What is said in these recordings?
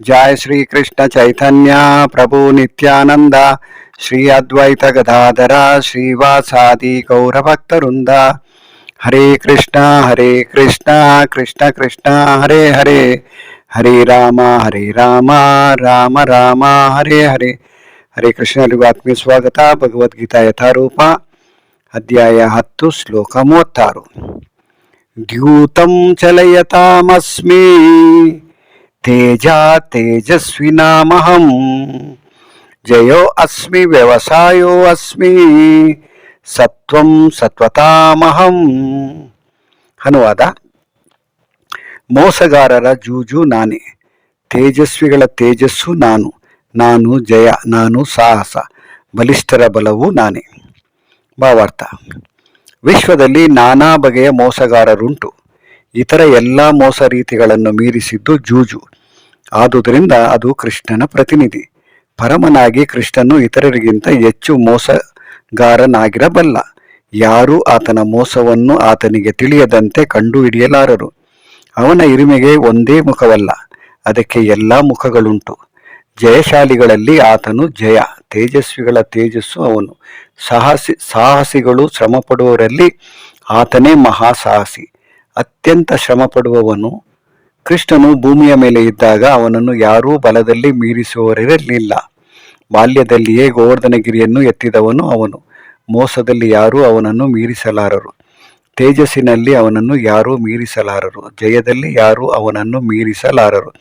जय श्री कृष्ण चैतन्य प्रभु नित्यानंद श्री अद्वैत गदाधर श्रीवासादि गौरभक्तवृंद हरे कृष्ण हरे कृष्ण कृष्ण कृष्ण हरे हरे ಹರೇ ರಾಮ ಹರೇ ರಾಮ ರಾಮ ರಾಮ ಹರೇ ಹರೇ ಹರೇ ಕೃಷ್ಣರಿಗೂ ಆತ್ಮೀಯ ಸ್ವಾಗತ ಭಗವದ್ಗೀತಾ ಯಥಾರೂಪ ಅಧ್ಯಾಯ ಹತ್ತು ಶ್ಲೋಕ ಮೂವತ್ತಾರು ದ್ಯೂತಂ ಚಲಯತಾಮಸ್ಮಿ ತೇಜ ತೇಜಸ್ವಿನಾಮಹಂ. ಜಯೋ ಅಸ್ಮಿ, ವ್ಯವಸಾಯೋ ಅಸ್ಮಿ, ಸತ್ವಂ ಸತ್ವತಾಮಹಂ. ಅನುವಾದ ಮೋಸಗಾರರ ಜೂಜು ನಾನೇ, ತೇಜಸ್ವಿಗಳ ತೇಜಸ್ಸು ನಾನು ನಾನು ಜಯ, ನಾನು ಸಾಹಸ, ಬಲಿಷ್ಠರ ಬಲವು ನಾನೇ. ಭಾವಾರ್ಥ, ವಿಶ್ವದಲ್ಲಿ ನಾನಾ ಬಗೆಯ ಮೋಸಗಾರರುಂಟು. ಇತರ ಎಲ್ಲ ಮೋಸ ರೀತಿಗಳನ್ನು ಮೀರಿಸಿದ್ದು ಜೂಜು. ಆದುದರಿಂದ ಅದು ಕೃಷ್ಣನ ಪ್ರತಿನಿಧಿ. ಪರಮನಾಗಿ ಕೃಷ್ಣನು ಇತರರಿಗಿಂತ ಹೆಚ್ಚು ಮೋಸಗಾರನಾಗಿರಬಲ್ಲ. ಯಾರೂ ಆತನ ಮೋಸವನ್ನು ಆತನಿಗೆ ತಿಳಿಯದಂತೆ ಕಂಡುಹಿಡಿಯಲಾರರು. ಅವನ ಇರುಮೆಗೆ ಒಂದೇ ಮುಖವಲ್ಲ, ಅದಕ್ಕೆ ಎಲ್ಲ ಮುಖಗಳುಂಟು. ಜಯಶಾಲಿಗಳಲ್ಲಿ ಆತನು ಜಯ, ತೇಜಸ್ವಿಗಳ ತೇಜಸ್ಸು ಅವನು. ಸಾಹಸಿ, ಸಾಹಸಿಗಳು ಶ್ರಮಪಡುವವರಲ್ಲಿ ಆತನೇ ಮಹಾಸಾಹಸಿ. ಅತ್ಯಂತ ಶ್ರಮಪಡುವವನು ಕೃಷ್ಣನು ಭೂಮಿಯ ಮೇಲೆ ಇದ್ದಾಗ ಅವನನ್ನು ಯಾರೂ ಬಲದಲ್ಲಿ ಮೀರಿಸುವವರಿರಲಿಲ್ಲ. ಬಾಲ್ಯದಲ್ಲಿಯೇ ಗೋವರ್ಧನಗಿರಿಯನ್ನು ಎತ್ತಿದವನು ಅವನು. ಮೋಸದಲ್ಲಿ ಯಾರೂ ಅವನನ್ನು ಮೀರಿಸಲಾರರು. ತೇಜಸ್ಸಿನಲ್ಲಿ ಅವನನ್ನು ಯಾರೂ ಮೀರಿಸಲಾರರು. ಜಯದಲ್ಲಿ ಯಾರೂ ಅವನನ್ನು ಮೀರಿಸಲಾರರು.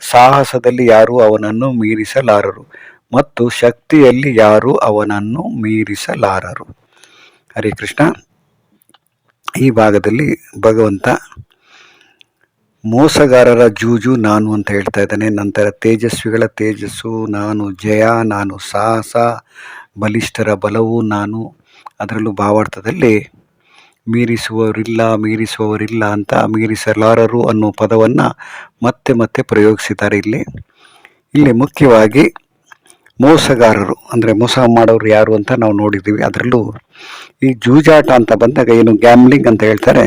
ಸಾಹಸದಲ್ಲಿ ಯಾರೂ ಅವನನ್ನು ಮೀರಿಸಲಾರರು. ಮತ್ತು ಶಕ್ತಿಯಲ್ಲಿ ಯಾರೂ ಅವನನ್ನು ಮೀರಿಸಲಾರರು. ಹರೇ ಕೃಷ್ಣ. ಈ ಭಾಗದಲ್ಲಿ ಭಗವಂತ ಮೋಸಗಾರರ ಜೂಜು ನಾನು ಅಂತ ಹೇಳ್ತಾ ಇದ್ದಾನೆ. ನಂತರ ತೇಜಸ್ವಿಗಳ ತೇಜಸ್ಸು, ನಾನು ಜಯ, ನಾನು ಸಾಹಸ, ಬಲಿಷ್ಠರ ಬಲವು ನಾನು. ಅದರಲ್ಲೂ ಭಾವಾರ್ಥದಲ್ಲಿ ಮೀರಿಸುವವರಿಲ್ಲ ಮೀರಿಸುವವರಿಲ್ಲ ಅಂತ ಮೀರಿಸಲಾರರು ಅನ್ನೋ ಪದವನ್ನು ಮತ್ತೆ ಮತ್ತೆ ಪ್ರಯೋಗಿಸಿದ್ದಾರೆ ಇಲ್ಲಿ. ಇಲ್ಲಿ ಮುಖ್ಯವಾಗಿ ಮೋಸಗಾರರು, ಅಂದರೆ ಮೋಸ ಮಾಡೋರು ಯಾರು ಅಂತ ನಾವು ನೋಡಿದ್ದೀವಿ. ಅದರಲ್ಲೂ ಈ ಜೂಜಾಟ ಅಂತ ಬಂದಾಗ ಏನು ಗ್ಯಾಮ್ಲಿಂಗ್ ಅಂತ ಹೇಳ್ತಾರೆ,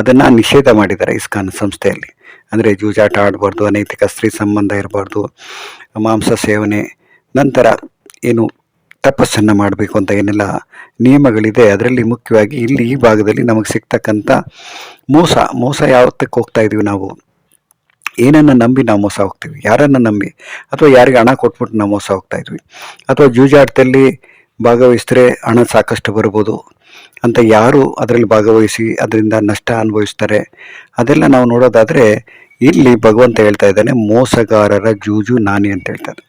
ಅದನ್ನು ನಿಷೇಧ ಮಾಡಿದ್ದಾರೆ ಇಸ್ಕಾನ್ ಸಂಸ್ಥೆಯಲ್ಲಿ. ಅಂದರೆ ಜೂಜಾಟ ಆಡಬಾರ್ದು, ಅನೈತಿಕ ಸ್ತ್ರೀ ಸಂಬಂಧ ಇರಬಾರ್ದು, ಮಾಂಸ ಸೇವನೆ, ನಂತರ ಏನು ತಪಸ್ಸನ್ನು ಮಾಡಬೇಕು ಅಂತ ಏನೆಲ್ಲ ನಿಯಮಗಳಿದೆ, ಅದರಲ್ಲಿ ಮುಖ್ಯವಾಗಿ ಇಲ್ಲಿ ಈ ಭಾಗದಲ್ಲಿ ನಮಗೆ ಸಿಗ್ತಕ್ಕಂಥ ಮೋಸ ಮೋಸ ಯಾವತ್ತಕ್ಕೆ ಹೋಗ್ತಾ ಇದ್ದೀವಿ ನಾವು? ಏನನ್ನು ನಂಬಿ ನಾವು ಮೋಸ ಹೋಗ್ತೀವಿ? ಯಾರನ್ನು ನಂಬಿ? ಅಥವಾ ಯಾರಿಗೆ ಹಣ ಕೊಟ್ಬಿಟ್ಟು ನಾವು ಮೋಸ ಹೋಗ್ತಾ ಇದ್ವಿ? ಅಥವಾ ಜೂಜಾಟದಲ್ಲಿ ಭಾಗವಹಿಸಿದ್ರೆ ಹಣ ಸಾಕಷ್ಟು ಬರ್ಬೋದು ಅಂತ ಯಾರು ಅದರಲ್ಲಿ ಭಾಗವಹಿಸಿ ಅದರಿಂದ ನಷ್ಟ ಅನುಭವಿಸ್ತಾರೆ, ಅದೆಲ್ಲ ನಾವು ನೋಡೋದಾದರೆ ಇಲ್ಲಿ ಭಗವಂತ ಹೇಳ್ತಾ ಇದ್ದಾನೆ, ಮೋಸಗಾರರ ಜೂಜು ನಾನಿ ಅಂತ ಹೇಳ್ತಾರೆ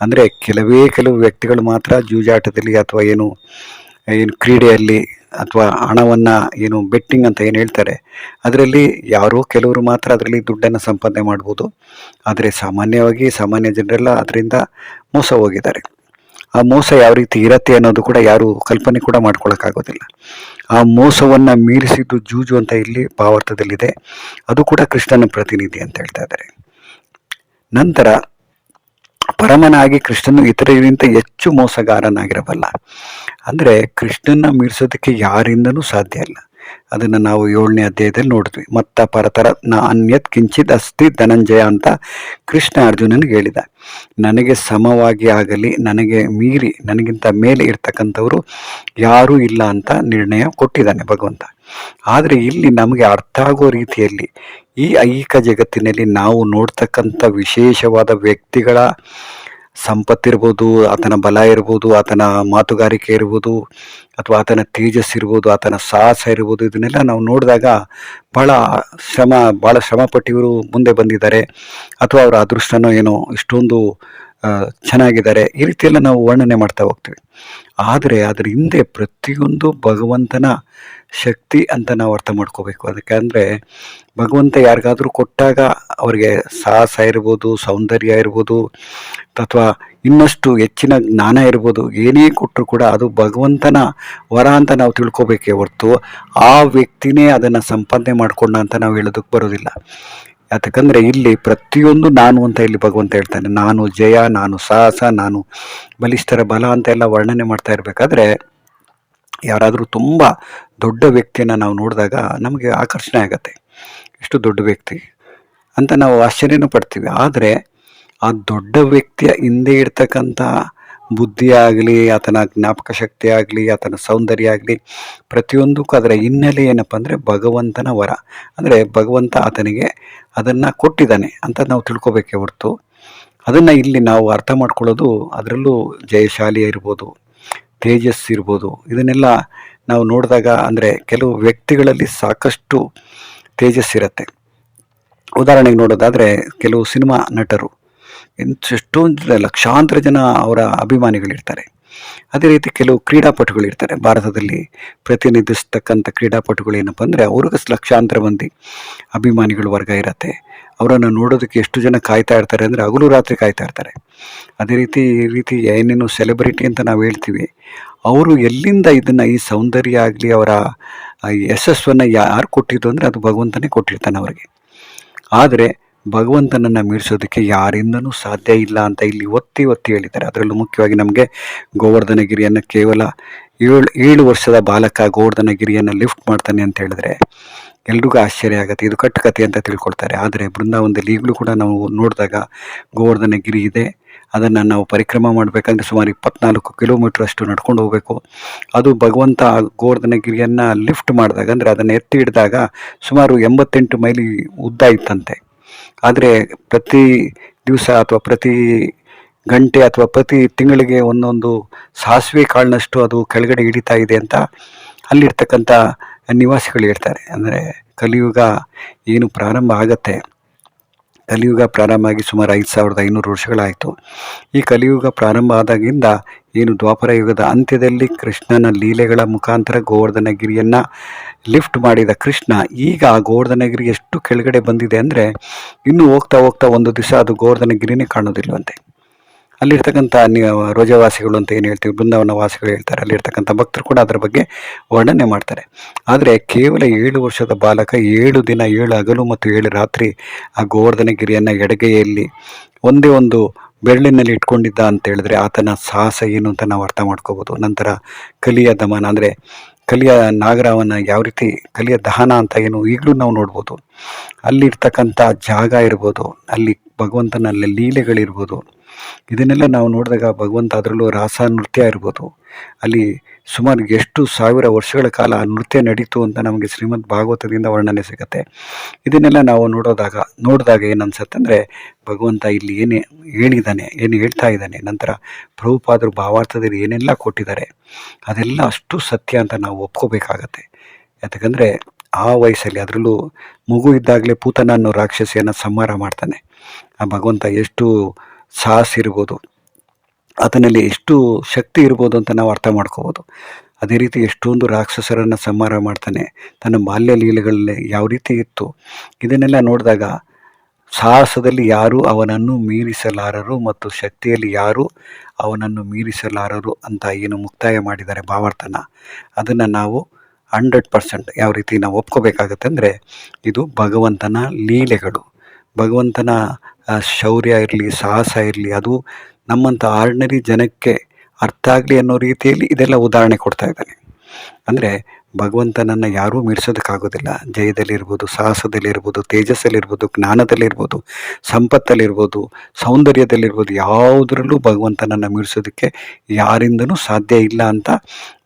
ಅಂದರೆ ಕೆಲವೇ ಕೆಲವು ವ್ಯಕ್ತಿಗಳು ಮಾತ್ರ ಜೂಜಾಟದಲ್ಲಿ ಅಥವಾ ಏನು ಏನು ಕ್ರೀಡೆಯಲ್ಲಿ ಅಥವಾ ಹಣವನ್ನು ಏನು ಬೆಟ್ಟಿಂಗ್ ಅಂತ ಏನು ಹೇಳ್ತಾರೆ, ಅದರಲ್ಲಿ ಯಾರೋ ಕೆಲವರು ಮಾತ್ರ ಅದರಲ್ಲಿ ದುಡ್ಡನ್ನು ಸಂಪಾದನೆ ಮಾಡ್ಬೋದು. ಆದರೆ ಸಾಮಾನ್ಯವಾಗಿ ಸಾಮಾನ್ಯ ಜನರೆಲ್ಲ ಅದರಿಂದ ಮೋಸ ಹೋಗಿದ್ದಾರೆ. ಆ ಮೋಸ ಯಾವ ರೀತಿ ಇರತ್ತೆ ಅನ್ನೋದು ಕೂಡ ಯಾರು ಕಲ್ಪನೆ ಕೂಡ ಮಾಡ್ಕೊಳ್ಳೋಕ್ಕಾಗೋದಿಲ್ಲ ಆ ಮೋಸವನ್ನು ಮೀರಿಸಿದ್ದು ಜೂಜು ಅಂತ ಇಲ್ಲಿ ಭಾವಾರ್ಥದಲ್ಲಿದೆ. ಅದು ಕೂಡ ಕೃಷ್ಣನ ಪ್ರತಿನಿಧಿ ಅಂತ ಹೇಳ್ತಾ ಇದ್ದಾರೆ. ನಂತರ ಪರಮನಾಗಿ ಕೃಷ್ಣನು ಇತರರಿಗಿಂತ ಹೆಚ್ಚು ಮೋಸಗಾರನಾಗಿರಬಲ್ಲ. ಅಂದರೆ ಕೃಷ್ಣನ ಮೀರಿಸೋದಕ್ಕೆ ಯಾರಿಂದನೂ ಸಾಧ್ಯ ಇಲ್ಲ. ಅದನ್ನು ನಾವು ಏಳನೇ ಅಧ್ಯಾಯದಲ್ಲಿ ನೋಡಿದ್ವಿ. ಮತ್ತ ಪರತರ ನ ಅನ್ಯತ್ ಕಿಂಚಿತ್ ಅಸ್ತಿ ಧನಂಜಯ ಅಂತ ಕೃಷ್ಣ ಅರ್ಜುನನಿಗೆ ಹೇಳಿದ. ನನಗೆ ಸಮವಾಗಿ ಆಗಲಿ, ನನಗೆ ಮೀರಿ, ನನಗಿಂತ ಮೇಲೆ ಇರ್ತಕ್ಕಂಥವರು ಯಾರೂ ಇಲ್ಲ ಅಂತ ನಿರ್ಣಯ ಕೊಟ್ಟಿದ್ದಾನೆ ಭಗವಂತ. ಆದರೆ ಇಲ್ಲಿ ನಮಗೆ ಅರ್ಥ ಆಗೋ ರೀತಿಯಲ್ಲಿ ಈ ಐಹಿಕ ಜಗತ್ತಿನಲ್ಲಿ ನಾವು ನೋಡ್ತಕ್ಕಂಥ ವಿಶೇಷವಾದ ವ್ಯಕ್ತಿಗಳ ಸಂಪತ್ತಿರ್ಬೋದು, ಆತನ ಬಲ ಇರ್ಬೋದು, ಆತನ ಮಾತುಗಾರಿಕೆ ಇರ್ಬೋದು, ಅಥವಾ ಆತನ ತೇಜಸ್ ಇರ್ಬೋದು, ಆತನ ಸಾಹಸ ಇರ್ಬೋದು, ಇದನ್ನೆಲ್ಲ ನಾವು ನೋಡಿದಾಗ ಭಾಳ ಶ್ರಮ ಭಾಳ ಶ್ರಮಪಟ್ಟು ಇವರು ಮುಂದೆ ಬಂದಿದ್ದಾರೆ. ಅಥವಾ ಅವರ ಅದೃಷ್ಟನೋ ಏನೋ ಇಷ್ಟೊಂದು ಚೆನ್ನಾಗಿದ್ದಾರೆ. ಈ ರೀತಿಯೆಲ್ಲ ನಾವು ವರ್ಣನೆ ಮಾಡ್ತಾ ಹೋಗ್ತೀವಿ. ಆದರೆ ಅದರ ಹಿಂದೆ ಪ್ರತಿಯೊಂದು ಭಗವಂತನ ಶಕ್ತಿ ಅಂತ ನಾವು ಅರ್ಥ ಮಾಡ್ಕೋಬೇಕು. ಅದಕ್ಕೆ ಅಂದರೆ ಭಗವಂತ ಯಾರಿಗಾದರೂ ಕೊಟ್ಟಾಗ ಅವರಿಗೆ ಸಾಹಸ ಇರ್ಬೋದು, ಸೌಂದರ್ಯ ಇರ್ಬೋದು, ಅಥವಾ ಇನ್ನಷ್ಟು ಹೆಚ್ಚಿನ ಜ್ಞಾನ ಇರ್ಬೋದು, ಏನೇ ಕೊಟ್ಟರು ಕೂಡ ಅದು ಭಗವಂತನ ವರ ಅಂತ ನಾವು ತಿಳ್ಕೊಬೇಕೇ ಹೊರ್ತು ಆ ವ್ಯಕ್ತಿನೇ ಅದನ್ನು ಸಂಪಾದನೆ ಮಾಡಿಕೊಂಡ ಅಂತ ನಾವು ಹೇಳೋದಕ್ಕೆ ಬರೋದಿಲ್ಲ. ಯಾಕಂದರೆ ಇಲ್ಲಿ ಪ್ರತಿಯೊಂದು ನಾನು ಅಂತ ಇಲ್ಲಿ ಭಗವಂತ ಹೇಳ್ತಾನೆ. ನಾನು ಜಯ, ನಾನು ಸಾಹಸ, ನಾನು ಬಲಿಷ್ಠರ ಬಲ ಅಂತ ಎಲ್ಲ ವರ್ಣನೆ ಮಾಡ್ತಾ ಇರಬೇಕಾದ್ರೆ ಯಾರಾದರೂ ತುಂಬ ದೊಡ್ಡ ವ್ಯಕ್ತಿಯನ್ನು ನಾವು ನೋಡಿದಾಗ ನಮಗೆ ಆಕರ್ಷಣೆ ಆಗುತ್ತೆ. ಎಷ್ಟು ದೊಡ್ಡ ವ್ಯಕ್ತಿ ಅಂತ ನಾವು ಆಶ್ಚರ್ಯನೂ ಪಡ್ತೀವಿ. ಆದರೆ ಆ ದೊಡ್ಡ ವ್ಯಕ್ತಿಯ ಹಿಂದೆ ಇರ್ತಕ್ಕಂಥ ಬುದ್ಧಿ ಆಗಲಿ, ಆತನ ಜ್ಞಾಪಕ ಶಕ್ತಿ ಆಗಲಿ, ಆತನ ಸೌಂದರ್ಯ ಆಗಲಿ, ಪ್ರತಿಯೊಂದಕ್ಕೂ ಅದರ ಹಿನ್ನೆಲೆ ಏನಪ್ಪ ಅಂದರೆ ಭಗವಂತನ ವರ. ಅಂದರೆ ಭಗವಂತ ಆತನಿಗೆ ಅದನ್ನು ಕೊಟ್ಟಿದ್ದಾನೆ ಅಂತ ನಾವು ತಿಳ್ಕೊಬೇಕೇ ಹೊರತು. ಅದನ್ನು ಇಲ್ಲಿ ನಾವು ಅರ್ಥ ಮಾಡ್ಕೊಳ್ಳೋದು ಅದರಲ್ಲೂ ಜಯಶಾಲಿ ಇರ್ಬೋದು ತೇಜಸ್ ಇರ್ಬೋದು. ಇದನ್ನೆಲ್ಲ ನಾವು ನೋಡಿದಾಗ ಅಂದರೆ ಕೆಲವು ವ್ಯಕ್ತಿಗಳಲ್ಲಿ ಸಾಕಷ್ಟು ತೇಜಸ್ ಇರುತ್ತೆ. ಉದಾಹರಣೆಗೆ ನೋಡೋದಾದರೆ ಕೆಲವು ಸಿನಿಮಾ ನಟರು. ಎಷ್ಟೊಂದು ಲಕ್ಷಾಂತರ ಜನ ಅವರ ಅಭಿಮಾನಿಗಳಿರ್ತಾರೆ. ಅದೇ ರೀತಿ ಕೆಲವು ಕ್ರೀಡಾಪಟುಗಳಿರ್ತಾರೆ ಭಾರತದಲ್ಲಿ ಪ್ರತಿನಿಧಿಸ್ತಕ್ಕಂಥ ಕ್ರೀಡಾಪಟುಗಳು ಏನಪ್ಪ ಅಂದರೆ ಅವ್ರಿಗೆ ಲಕ್ಷಾಂತರ ಮಂದಿ ಅಭಿಮಾನಿಗಳು ವರ್ಗ ಇರತ್ತೆ. ಅವರನ್ನು ನೋಡೋದಕ್ಕೆ ಎಷ್ಟು ಜನ ಕಾಯ್ತಾ ಇರ್ತಾರೆ ಅಂದರೆ ಹಗಲು ರಾತ್ರಿ ಕಾಯ್ತಾ ಇರ್ತಾರೆ. ಅದೇ ರೀತಿ ಈ ರೀತಿ ಏನೇನು ಸೆಲೆಬ್ರಿಟಿ ಅಂತ ನಾವು ಹೇಳ್ತೀವಿ, ಅವರು ಎಲ್ಲಿಂದ ಇದನ್ನು ಈ ಸೌಂದರ್ಯ ಆಗಲಿ ಅವರ ಯಶಸ್ಸನ್ನು ಯಾರು ಕೊಟ್ಟಿದ್ದು ಅಂದರೆ ಅದು ಭಗವಂತನೇ ಕೊಟ್ಟಿರ್ತಾನೆ ಅವರಿಗೆ. ಆದರೆ ಭಗವಂತನನ್ನು ಮೀರಿಸೋದಕ್ಕೆ ಯಾರಿಂದನೂ ಸಾಧ್ಯ ಇಲ್ಲ ಅಂತ ಇಲ್ಲಿ ಒತ್ತಿ ಒತ್ತಿ ಹೇಳಿದ್ದಾರೆ. ಅದರಲ್ಲೂ ಮುಖ್ಯವಾಗಿ ನಮಗೆ ಗೋವರ್ಧನಗಿರಿಯನ್ನು ಕೇವಲ ಏಳು ಏಳು ವರ್ಷದ ಬಾಲಕ ಗೋವರ್ಧನಗಿರಿಯನ್ನು ಲಿಫ್ಟ್ ಮಾಡ್ತಾನೆ ಅಂತ ಹೇಳಿದ್ರೆ ಎಲ್ರಿಗೂ ಆಶ್ಚರ್ಯ ಆಗುತ್ತೆ. ಇದು ಕಟ್ಟುಕತೆ ಅಂತ ತಿಳ್ಕೊಳ್ತಾರೆ. ಆದರೆ ಬೃಂದಾವನದಲ್ಲಿ ಈಗಲೂ ಕೂಡ ನಾವು ನೋಡಿದಾಗ ಗೋವರ್ಧನಗಿರಿ ಇದೆ. ಅದನ್ನು ನಾವು ಪರಿಕ್ರಮ ಮಾಡಬೇಕಂದ್ರೆ ಸುಮಾರು ಇಪ್ಪತ್ನಾಲ್ಕು ಕಿಲೋಮೀಟ್ರ್ ಅಷ್ಟು ನಡ್ಕೊಂಡು ಹೋಗಬೇಕು. ಅದು ಭಗವಂತ ಗೋವರ್ಧನಗಿರಿಯನ್ನು ಲಿಫ್ಟ್ ಮಾಡಿದಾಗ ಅಂದರೆ ಅದನ್ನು ಎತ್ತಿ ಹಿಡಿದಾಗ ಸುಮಾರು ಎಂಬತ್ತೆಂಟು ಮೈಲಿ ಉದ್ದ ಇತ್ತಂತೆ. ಆದರೆ ಪ್ರತಿ ದಿವಸ ಅಥವಾ ಪ್ರತಿ ಗಂಟೆ ಅಥವಾ ಪ್ರತಿ ತಿಂಗಳಿಗೆ ಒಂದೊಂದು ಸಾಸಿವೆ ಕಾಳಿನಷ್ಟು ಅದು ಕೆಳಗಡೆ ಹಿಡಿತಾ ಇದೆ ಅಂತ ಅಲ್ಲಿರ್ತಕ್ಕಂಥ ನಿವಾಸಿಗಳು ಹೇಳ್ತಾರೆ. ಅಂದರೆ ಕಲಿಯುಗ ಏನು ಪ್ರಾರಂಭ ಆಗತ್ತೆ. ಕಲಿಯುಗ ಪ್ರಾರಂಭ ಆಗಿ ಸುಮಾರು ಐದು ಸಾವಿರದ ಐನೂರು ವರ್ಷಗಳಾಯಿತು. ಈ ಕಲಿಯುಗ ಪ್ರಾರಂಭ ಆದಾಗಿಂದ ಏನು ದ್ವಾಪರ ಯುಗದ ಅಂತ್ಯದಲ್ಲಿ ಕೃಷ್ಣನ ಲೀಲೆಗಳ ಮುಖಾಂತರ ಗೋವರ್ಧನಗಿರಿಯನ್ನು ಲಿಫ್ಟ್ ಮಾಡಿದ ಕೃಷ್ಣ, ಈಗ ಆ ಗೋವರ್ಧನಗಿರಿ ಎಷ್ಟು ಕೆಳಗಡೆ ಬಂದಿದೆ ಅಂದರೆ ಇನ್ನೂ ಹೋಗ್ತಾ ಹೋಗ್ತಾ ಒಂದು ದಿವಸ ಅದು ಗೋವರ್ಧನಗಿರಿನೇ ಕಾಣೋದಿಲ್ವಂತೆ ಅಲ್ಲಿರ್ತಕ್ಕಂಥ ರೋಜವಾಸಿಗಳು ಅಂತ ಏನು ಹೇಳ್ತೀವಿ ಬೃಂದಾವನ ವಾಸಿಗಳು ಹೇಳ್ತಾರೆ, ಅಲ್ಲಿರ್ತಕ್ಕಂಥ ಭಕ್ತರು ಕೂಡ ಅದರ ಬಗ್ಗೆ ವರ್ಣನೆ ಮಾಡ್ತಾರೆ. ಆದರೆ ಕೇವಲ ಏಳು ವರ್ಷದ ಬಾಲಕ ಏಳು ದಿನ, ಏಳು ಹಗಲು ಮತ್ತು ಏಳು ರಾತ್ರಿ ಆ ಗೋವರ್ಧನಗಿರಿಯನ್ನು ಎಡಗೈಯಲ್ಲಿ ಒಂದೇ ಒಂದು ಬೆರಳಿನಲ್ಲಿ ಇಟ್ಕೊಂಡಿದ್ದ ಅಂತ ಹೇಳಿದ್ರೆ ಆತನ ಸಾಹಸ ಏನು ಅಂತ ನಾವು ಅರ್ಥ ಮಾಡ್ಕೋಬೋದು. ನಂತರ ಕಲಿಯ ದಮನ ಅಂದರೆ ಕಲಿಯ ನಾಗರವನ್ನು ಯಾವ ರೀತಿ ಕಲಿಯ ದಹನ ಅಂತ ಏನು ಈಗಲೂ ನಾವು ನೋಡ್ಬೋದು. ಅಲ್ಲಿರ್ತಕ್ಕಂಥ ಜಾಗ ಇರ್ಬೋದು, ಅಲ್ಲಿ ಭಗವಂತನ ಲೀಲೆಗಳಿರ್ಬೋದು, ಇದನ್ನೆಲ್ಲ ನಾವು ನೋಡಿದಾಗ ಭಗವಂತ ಅದರಲ್ಲೂ ರಾಸ ನೃತ್ಯ ಇರ್ಬೋದು. ಅಲ್ಲಿ ಸುಮಾರು ಎಷ್ಟು ಸಾವಿರ ವರ್ಷಗಳ ಕಾಲ ನೃತ್ಯ ನಡೀತು ಅಂತ ನಮಗೆ ಶ್ರೀಮದ್ ಭಾಗವತದಿಂದ ವರ್ಣನೆ ಸಿಗುತ್ತೆ. ಇದನ್ನೆಲ್ಲ ನಾವು ನೋಡೋದಾಗ, ನೋಡಿದಾಗ ಏನನ್ಸುತ್ತೆ ಅಂದರೆ ಭಗವಂತ ಇಲ್ಲಿ ಏನೇ ಹೇಳಿದ್ದಾನೆ ಏನು ಹೇಳ್ತಾ ಇದ್ದಾನೆ, ನಂತರ ಪ್ರಭುಪಾದರು ಭಾವಾರ್ಥದಲ್ಲಿ ಏನೆಲ್ಲ ಕೊಟ್ಟಿದ್ದಾರೆ, ಅದೆಲ್ಲ ಅಷ್ಟು ಸತ್ಯ ಅಂತ ನಾವು ಒಪ್ಕೋಬೇಕಾಗತ್ತೆ. ಯಾಕಂದರೆ ಆ ವಯಸ್ಸಲ್ಲಿ ಅದರಲ್ಲೂ ಮಗು ಇದ್ದಾಗಲೇ ಪೂತನ ರಾಕ್ಷಸಿಯನ್ನು ಸಂಹಾರ ಮಾಡ್ತಾನೆ. ಆ ಭಗವಂತ ಎಷ್ಟು ಸಾಹಸ ಇರ್ಬೋದು, ಅದರಲ್ಲಿ ಎಷ್ಟು ಶಕ್ತಿ ಇರ್ಬೋದು ಅಂತ ನಾವು ಅರ್ಥ ಮಾಡ್ಕೋಬೋದು. ಅದೇ ರೀತಿ ಎಷ್ಟೊಂದು ರಾಕ್ಷಸರನ್ನು ಸಂಹಾರ ಮಾಡ್ತಾನೆ, ತನ್ನ ಬಾಲ್ಯ ಲೀಲೆಗಳಲ್ಲಿ ಯಾವ ರೀತಿ ಇತ್ತು, ಇದನ್ನೆಲ್ಲ ನೋಡಿದಾಗ ಸಾಹಸದಲ್ಲಿ ಯಾರು ಅವನನ್ನು ಮೀರಿಸಲಾರರು ಮತ್ತು ಶಕ್ತಿಯಲ್ಲಿ ಯಾರು ಅವನನ್ನು ಮೀರಿಸಲಾರರು ಅಂತ ಏನು ಮುಕ್ತಾಯ ಮಾಡಿದ್ದಾರೆ ಭಾವಾರ್ಥನ. ಅದನ್ನು ನಾವು ಹಂಡ್ರೆಡ್ ಪರ್ಸೆಂಟ್ ಯಾವ ರೀತಿ ನಾವು ಒಪ್ಕೋಬೇಕಾಗತ್ತೆ ಅಂದರೆ ಇದು ಭಗವಂತನ ಲೀಲೆಗಳು. ಭಗವಂತನ ಶೌರ್ಯ ಇರಲಿ, ಸಾಹಸ ಇರಲಿ, ಅದು ನಮ್ಮಂಥ ಆರ್ಡಿನರಿ ಜನಕ್ಕೆ ಅರ್ಥ ಆಗಲಿ ಅನ್ನೋ ರೀತಿಯಲ್ಲಿ ಇದೆಲ್ಲ ಉದಾಹರಣೆ ಕೊಡ್ತಾ ಇದ್ದಾನೆ. ಅಂದರೆ ಭಗವಂತನನ್ನು ಯಾರೂ ಮೀರಿಸೋದಕ್ಕಾಗೋದಿಲ್ಲ. ಜಯದಲ್ಲಿರ್ಬೋದು, ಸಾಹಸದಲ್ಲಿರ್ಬೋದು, ತೇಜಸ್ಸಲ್ಲಿರ್ಬೋದು, ಜ್ಞಾನದಲ್ಲಿರ್ಬೋದು, ಸಂಪತ್ತಲ್ಲಿರ್ಬೋದು, ಸೌಂದರ್ಯದಲ್ಲಿರ್ಬೋದು ಯಾವುದರಲ್ಲೂ ಭಗವಂತನನ್ನು ಮೀರಿಸೋದಕ್ಕೆ ಯಾರಿಂದನೂ ಸಾಧ್ಯ ಇಲ್ಲ ಅಂತ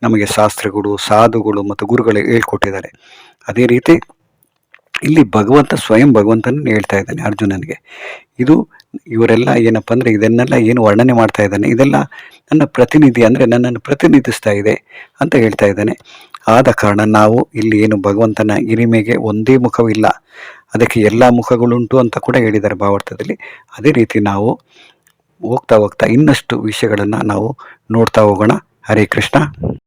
ನಮಗೆ ಶಾಸ್ತ್ರಗಳು, ಸಾಧುಗಳು ಮತ್ತು ಗುರುಗಳು ಹೇಳ್ಕೊಟ್ಟಿದ್ದಾರೆ. ಅದೇ ರೀತಿ ಇಲ್ಲಿ ಭಗವಂತ ಸ್ವಯಂ ಭಗವಂತನನ್ನು ಹೇಳ್ತಾ ಇದ್ದಾನೆ ಅರ್ಜುನನಿಗೆ. ಇದು ಇವರೆಲ್ಲ ಏನಪ್ಪ ಅಂದರೆ ಇದನ್ನೆಲ್ಲ ಏನು ವರ್ಣನೆ ಮಾಡ್ತಾ ಇದ್ದಾನೆ. ಇದೆಲ್ಲ ನನ್ನ ಪ್ರತಿನಿಧಿ ಅಂದರೆ ನನ್ನನ್ನು ಪ್ರತಿನಿಧಿಸ್ತಾ ಇದೆ ಅಂತ ಹೇಳ್ತಾ ಇದ್ದಾನೆ. ಆದ ಕಾರಣ ನಾವು ಇಲ್ಲಿ ಏನು ಭಗವಂತನ ಹಿರಿಮೆಗೆ ಒಂದೇ ಮುಖವಿಲ್ಲ. ಅದಕ್ಕೆ ಎಲ್ಲ ಮುಖಗಳುಂಟು ಅಂತ ಕೂಡ ಹೇಳಿದ್ದಾರೆ ಭಾವಾರ್ಥದಲ್ಲಿ. ಅದೇ ರೀತಿ ನಾವು ಹೋಗ್ತಾ ಹೋಗ್ತಾ ಇನ್ನಷ್ಟು ವಿಷಯಗಳನ್ನು ನಾವು ನೋಡ್ತಾ ಹೋಗೋಣ. ಹರೇ ಕೃಷ್ಣ.